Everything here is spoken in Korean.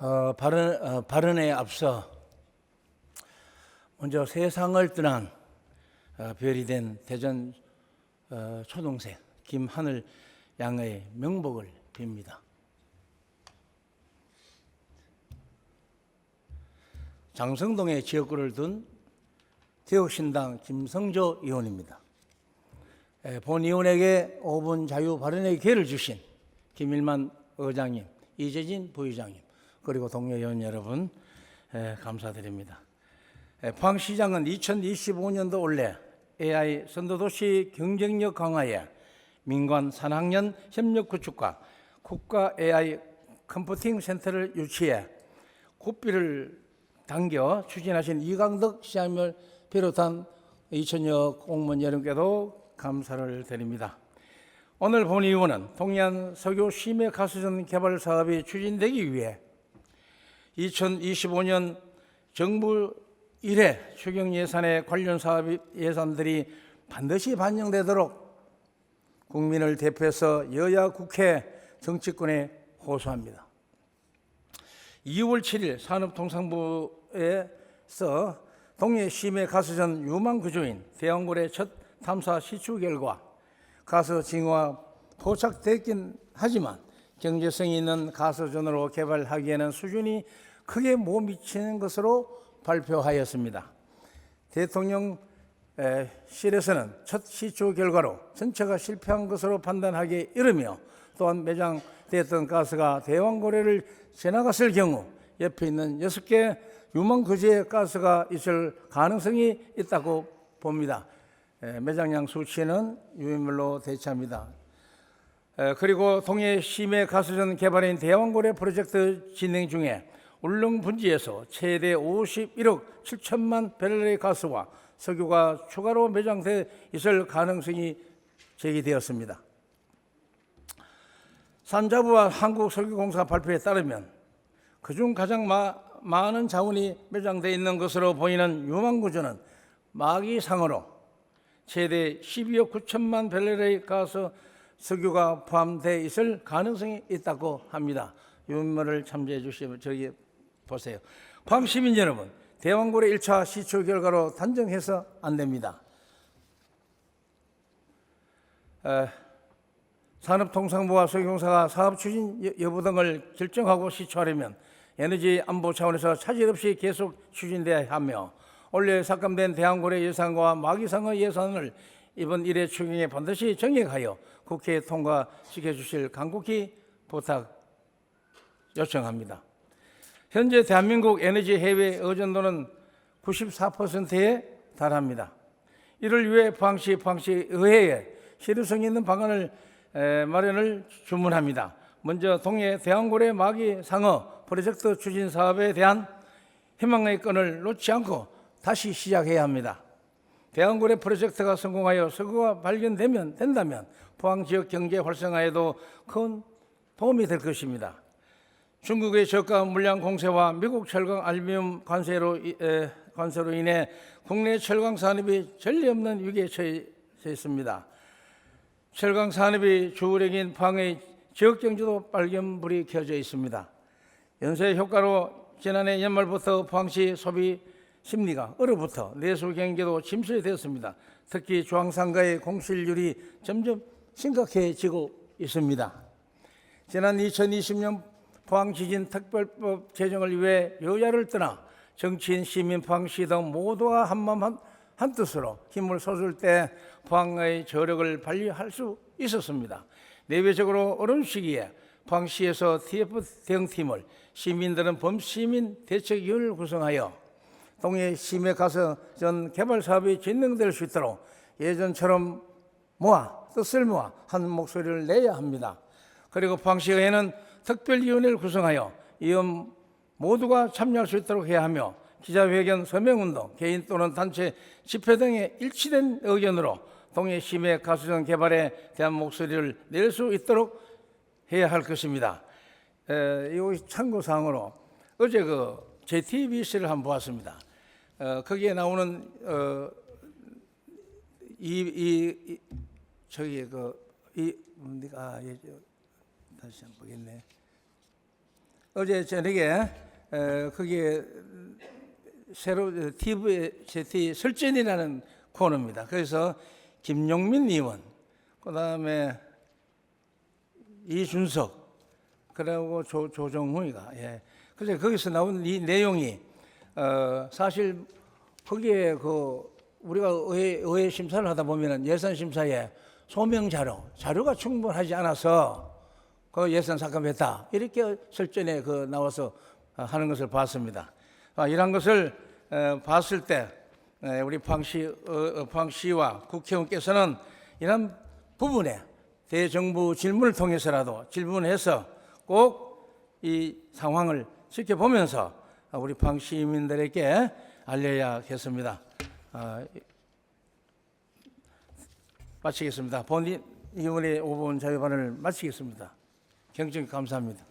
어, 발언, 어, 발언에 앞서 먼저 세상을 떠난 어, 별이 된 대전 어, 초동생 김하늘 양의 명복을 빕니다. 장성동에 지역구를 둔 대역신당 김성조 의원입니다. 에, 본 의원에게 5분 자유 발언의 기회를 주신 김일만 의장님, 이재진 부의장님, 그리고 동료 의원 여러분 에, 감사드립니다. 에, 포항시장은 2025년도 올해 AI 선도도시 경쟁력 강화에 민관 산학년 협력 구축과 국가 AI 컴퓨팅 센터를 유치해 국비를 당겨 추진하신 이강덕 시장님을 비롯한 2천여 공무원 여러분께도 감사를 드립니다. 오늘 본 의원은 동해안 석유 심해 가스전 개발 사업이 추진되기 위해 2025년 정부 1회 추경 예산의 관련 사업 예산들이 반드시 반영되도록 국민을 대표해서 여야 국회 정치권에 호소합니다. 2월 7일 산업통상부에서 동해 심해 가스전 유망 구조인 대왕골의 첫 탐사 시추 결과 가스 징화 포착됐긴 하지만 경제성이 있는 가스전으로 개발하기에는 수준이 크게 못 미치는 것으로 발표하였습니다. 대통령실에서는 첫 시추 결과로 전체가 실패한 것으로 판단하기 이르며 또한 매장됐던 가스가 대왕고래를 지나갔을 경우 옆에 있는 여섯 개 유망 거지의 가스가 있을 가능성이 있다고 봅니다. 에, 매장량 수치는 유인물로 대체합니다. 에, 그리고 동해 심해 가스전 개발인 대왕고래 프로젝트 진행 중에 울릉 분지에서 최대 51억 7천만 배럴의 가스와 석유가 추가로 매장돼 있을 가능성이 제기되었습니다. 산자부와 한국석유공사 발표에 따르면 그중 가장 마, 많은 자원이 매장되어 있는 것으로 보이는 유망구조는 마기상으로 최대 12억 9천만 벨렐의 가스 석유가 포함되어 있을 가능성이 있다고 합니다. 유인물을 참조해 주시면 저기 보세요. 포항 시민 여러분, 대왕고래 1차 시추 결과로 단정해서 안 됩니다. 에, 산업통상부와 석유공사가 사업 추진 여- 여부 등을 결정하고 시추하려면 에너지 안보 차원에서 차질 없이 계속 추진돼야 하며 올해 삭감된 대한고래 예산과 마기상의 예산을 이번 일회 추경에 반드시 정액하여 국회에 통과시켜 주실 간곡히 부탁 요청합니다. 현재 대한민국 에너지 해외 의존도는 94%에 달합니다. 이를 위해 포항시 포항시 의회에 실효성 있는 방안을 에, 마련을 주문합니다. 먼저 동해 대왕고래 마기 상어 프로젝트 추진 사업에 대한 희망의 끈을 놓지 않고 다시 시작해야 합니다. 대왕고래 프로젝트가 성공하여 석유가 발견되면 된다면 포항 지역 경제 활성화에도 큰 도움이 될 것입니다. 중국의 저가 물량 공세와 미국 철강 알루미늄 관세로 이- 에, 관세로 인해 국내 철강 산업이 전례 없는 위기에 처해 있습니다. 철강 산업이 주력인 포항의 지역 경제도 빨간불이 켜져 있습니다. 연쇄 효과로 지난해 연말부터 포항시 소비 심리가 얼어붙어 내수 경기도 침체되었습니다. 특히 중앙상가의 공실률이 점점 심각해지고 있습니다. 지난 2020년 포항 지진 특별법 제정을 위해 여야를 떠나 정치인, 시민, 포항시 등 모두가 한마음 한, 한 뜻으로 힘을 쏟을 때 포항의 저력을 발휘할 수 있었습니다. 내외적으로 어려운 시기에 포항시에서 TF 대응팀을 시민들은 범시민 대책위원회를 구성하여 동해 심해 가서 전 개발 사업이 진행될 수 있도록 예전처럼 모아 뜻을 모아 한 목소리를 내야 합니다. 그리고 포항시의회는 특별위원회를 구성하여 이원 모두가 참여할 수 있도록 해야 하며 기자회견, 서명운동, 개인 또는 단체 집회 등의 일치된 의견으로 동해 심해 가수전 개발에 대한 목소리를 낼 수 있도록 해야 할 것입니다. 에, 이 참고 사항으로 어제 그 JTBC를 한번 보았습니다. 어, 거기에 나오는 어, 이, 이, 이 저기 그이 뭡니까 아, 예, 저, 다시 한번 보겠네. 어제 저녁에 어, 거기에 새로 TV 제티 설전이라는 코너입니다. 그래서 김용민 의원, 그 다음에 이준석, 그리고 조, 조정훈이가 예. 그래서 거기서 나온 이 내용이 어, 사실 거기에 그 우리가 의회, 의회 심사를 하다 보면은 예산 심사에 소명 자료, 자료가 충분하지 않아서 그 예산 삭감했다 이렇게 설전에 그 나와서 어, 하는 것을 봤습니다. 아, 이런 것을 어, 봤을 때 에, 우리 방시 어, 어, 방시와 국회의원께서는 이런 부분에 대정부 질문을 통해서라도 질문해서 꼭 이 상황을 지켜보면서 아, 우리 방 시민들에게 알려야겠습니다. 아, 마치겠습니다. 본인 의원의 5분 자유반을 마치겠습니다. 경청 감사합니다.